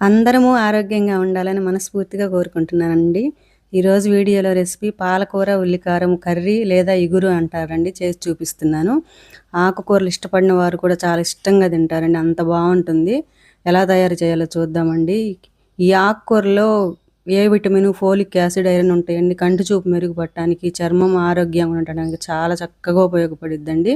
అందరము ఆరోగ్యంగా ఉండాలని మనస్ఫూర్తిగా కోరుకుంటున్నానండి. ఈరోజు వీడియోలో రెసిపీ పాలకూర ఉల్లికారం కర్రీ లేదా ఇగురు అంటారండి. చేసి చూపిస్తున్నాను. ఆకుకూరలు ఇష్టపడిన వారు కూడా చాలా ఇష్టంగా తింటారండి. అంత బాగుంటుంది. ఎలా తయారు చేయాలో చూద్దామండి. ఈ ఆకుకూరలో ఏ విటమిన్ ఫోలిక్ యాసిడ్ ఐరన్ ఉంటాయండి. కంటి చూపు మెరుగుపడటానికి చర్మం ఆరోగ్యంగా ఉండటానికి చాలా చక్కగా ఉపయోగపడిద్దండి.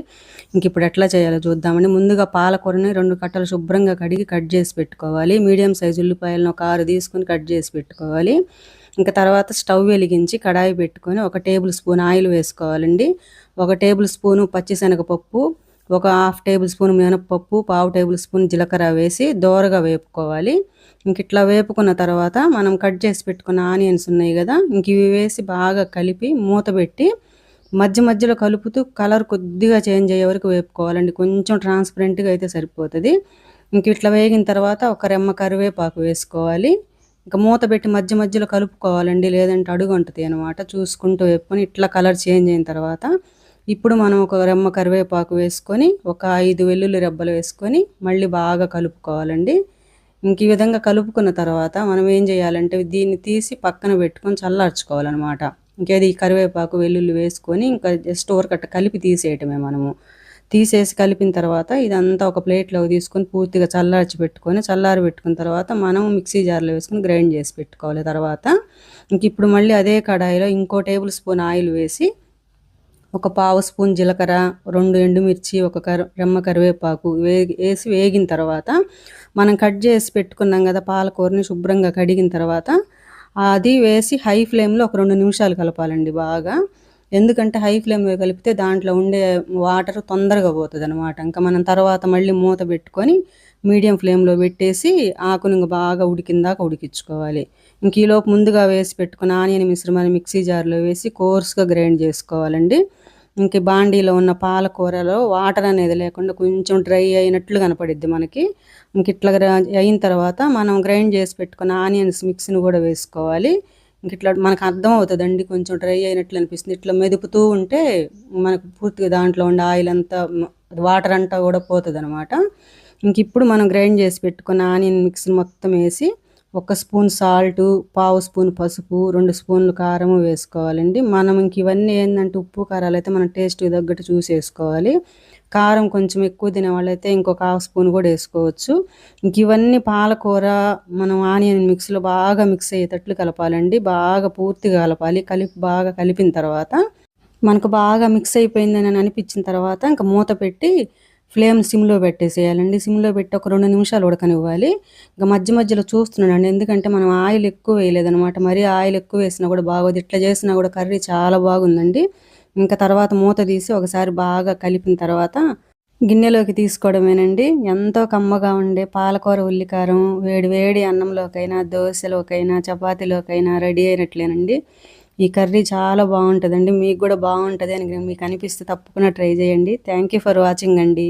ఇంక ఇప్పుడు ఎట్లా చేయాలో చూద్దామండి. ముందుగా పాలకూరని రెండు కట్టలు శుభ్రంగా కడిగి కట్ చేసి పెట్టుకోవాలి. మీడియం సైజు ఉల్లిపాయలను ఒక ఆరు తీసుకొని కట్ చేసి పెట్టుకోవాలి. ఇంకా తర్వాత స్టవ్ వెలిగించి కడాయి పెట్టుకొని ఒక టేబుల్ స్పూన్ ఆయిల్ వేసుకోవాలండి. ఒక టేబుల్ స్పూను పచ్చిశనగపప్పు ఒక హాఫ్ టేబుల్ స్పూన్ మినపప్పు పావు టేబుల్ స్పూన్ జీలకర్ర వేసి దోరగా వేపుకోవాలి. ఇంక ఇట్లా వేపుకున్న తర్వాత మనం కట్ చేసి పెట్టుకున్న ఆనియన్స్ ఉన్నాయి కదా ఇంక ఇవి వేసి బాగా కలిపి మూత పెట్టి మధ్య మధ్యలో కలుపుతూ కలర్ కొద్దిగా చేంజ్ అయ్యే వరకు వేపుకోవాలండి. కొంచెం ట్రాన్స్పరెంట్గా అయితే సరిపోతుంది. ఇంక ఇట్లా వేగిన తర్వాత ఒక రెమ్మ కరివేపాకు వేసుకోవాలి. ఇంకా మూత పెట్టి మధ్య మధ్యలో కలుపుకోవాలండి లేదంటే అడుగు ఉంటుంది అనమాట చూసుకుంటూ వేపుకొని ఇట్లా కలర్ చేంజ్ అయిన తర్వాత ఇప్పుడు మనం ఒక రెమ్మ కరివేపాకు వేసుకొని ఒక ఐదు వెల్లుల్లి రెబ్బలు వేసుకొని మళ్ళీ బాగా కలుపుకోవాలండి. ఇంక ఈ విధంగా కలుపుకున్న తర్వాత మనం ఏం చేయాలంటే దీన్ని తీసి పక్కన పెట్టుకొని చల్లార్చుకోవాలన్నమాట. ఇంకేది కరివేపాకు వెల్లుల్లి వేసుకొని ఇంకా జస్ట్ ఊరకట్ట కలిపి తీసేయటమే మనము. తీసేసి కలిపిన తర్వాత ఇదంతా ఒక ప్లేట్లోకి తీసుకొని పూర్తిగా చల్లార్చి పెట్టుకొని చల్లారి పెట్టుకున్న తర్వాత మనం మిక్సీ జార్లో వేసుకొని గ్రైండ్ చేసి పెట్టుకోవాలి తర్వాత. ఇంక ఇప్పుడు మళ్ళీ అదే కడాయిలో ఇంకో టేబుల్ స్పూన్ ఆయిల్ వేసి ఒక పావు స్పూన్ జీలకర్ర రెండు ఎండుమిర్చి ఒక కర రెమ్మ కరివేపాకు వేగి వేసి వేగిన తర్వాత మనం కట్ చేసి పెట్టుకున్నాం కదా పాలకూరని శుభ్రంగా కడిగిన తర్వాత అది వేసి హై ఫ్లేమ్లో ఒక రెండు నిమిషాలు కలపాలండి బాగా. ఎందుకంటే హై ఫ్లేమ్లో కలిపితే దాంట్లో ఉండే వాటర్ తొందరగా పోతుంది అనమాట ఇంకా మనం తర్వాత మళ్ళీ మూత పెట్టుకొని మీడియం ఫ్లేమ్లో పెట్టేసి ఆకును ఇంకా బాగా ఉడికిందాక ఉడికించుకోవాలి. ఇంక ఈలోపు ముందుగా వేసి పెట్టుకున్న ఆనియన్ మిశ్రమాన్ని మిక్సీ జార్లో వేసి కోర్స్గా గ్రైండ్ చేసుకోవాలండి. ఇంక బాండీలో ఉన్న పాలకూరలో వాటర్ అనేది లేకుండా కొంచెం డ్రై అయినట్లు కనపడిద్ది మనకి. ఇంక ఇట్లా అయిన తర్వాత మనం గ్రైండ్ చేసి పెట్టుకున్న ఆనియన్స్ మిక్స్ని కూడా వేసుకోవాలి. ఇంక ఇట్లా మనకు అర్థం అవుతుందండి కొంచెం డ్రై అయినట్లు అనిపిస్తుంది. ఇట్లా మెదుపుతూ ఉంటే మనకు పూర్తిగా దాంట్లో ఉండే ఆయిల్ అంతా వాటర్ అంతా కూడా పోతుంది అనమాట ఇంక ఇప్పుడు మనం గ్రైండ్ చేసి పెట్టుకున్న ఆనియన్ మిక్స్ మొత్తం వేసి ఒక స్పూన్ సాల్ట్ పావు స్పూన్ పసుపు రెండు స్పూన్లు కారము వేసుకోవాలండి. మనం ఇంక ఇవన్నీ ఏంటంటే ఉప్పు కారాలు అయితే మనం టేస్ట్ తగ్గట్టు చూసేసుకోవాలి. కారం కొంచెం ఎక్కువ తినేవాళ్ళైతే ఇంకొక హాఫ్ స్పూన్ కూడా వేసుకోవచ్చు. ఇంక ఇవన్నీ పాలకూర మనం ఆనియన్ మిక్స్లో బాగా మిక్స్ అయ్యేటట్లు కలపాలండి. బాగా పూర్తిగా కలపాలి. కలిపి బాగా కలిపిన తర్వాత మనకు బాగా మిక్స్ అయిపోయిందని అనిపించిన తర్వాత ఇంకా మూత పెట్టి ఫ్లేమ్ సిమ్లో పెట్టేసేయాలండి. సిమ్లో పెట్టి ఒక రెండు నిమిషాలు ఉడకనివ్వాలి. ఇంకా మధ్య మధ్యలో చూస్తున్నానండి. ఎందుకంటే మనం ఆయిల్ ఎక్కువ వేయలేదనమాట మరీ ఆయిల్ ఎక్కువ వేసినా కూడా బాగోదు. ఇట్లా చేసినా కూడా కర్రీ చాలా బాగుందండి. ఇంకా తర్వాత మూత తీసి ఒకసారి బాగా కలిపిన తర్వాత గిన్నెలోకి తీసుకోవడమేనండి. ఎంతో కమ్మగా ఉండే పాలకూర ఉల్లికారం వేడి వేడి అన్నంలోకైనా దోశలోకైనా చపాతీలోకైనా రెడీ అయినట్లేనండి. ఈ కర్రీ చాలా బాగుంటుందండి. మీకు కూడా బాగుంటుంది అని మీకు అనిపిస్తే తప్పకుండా ట్రై చేయండి. థ్యాంక్ యూ ఫర్ వాచింగ్ అండి.